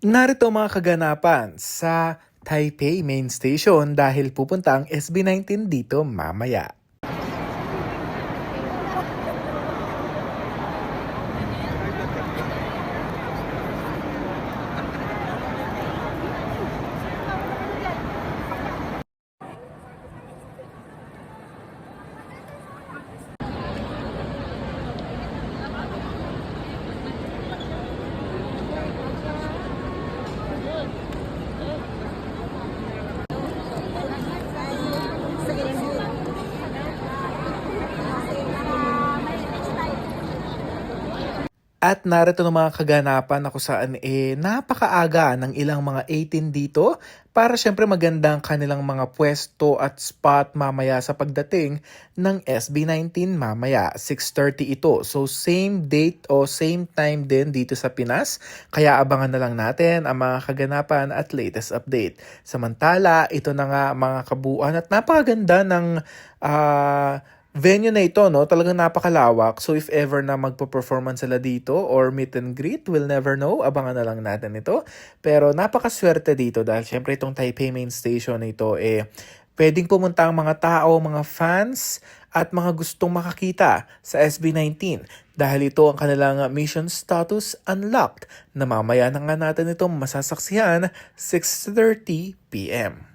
Narito mga kaganapan sa Taipei Main Station dahil pupunta ang SB19 dito mamaya. At narito ng mga kaganapan na kung saan eh napakaaga ng ilang mga 18 dito para syempre magandang kanilang mga pwesto at spot mamaya sa pagdating ng SB19 mamaya 6.30 ito. So same date o same time din dito sa Pinas kaya abangan na lang natin ang mga kaganapan at latest update. Samantala ito na nga mga kabuuan at napakaganda ng ah venue na ito, no, talagang napakalawak. So if ever na magpo-performance sila dito or meet and greet, we'll never know. Abangan na lang natin ito. Pero napakaswerte dito dahil syempre itong Taipei Main Station ito, eh, pwedeng pumunta ang mga tao, mga fans, at mga gustong makakita sa SB19 dahil ito ang kanilang mission status unlocked na mamaya na nga natin itong masasaksihan 6.30pm.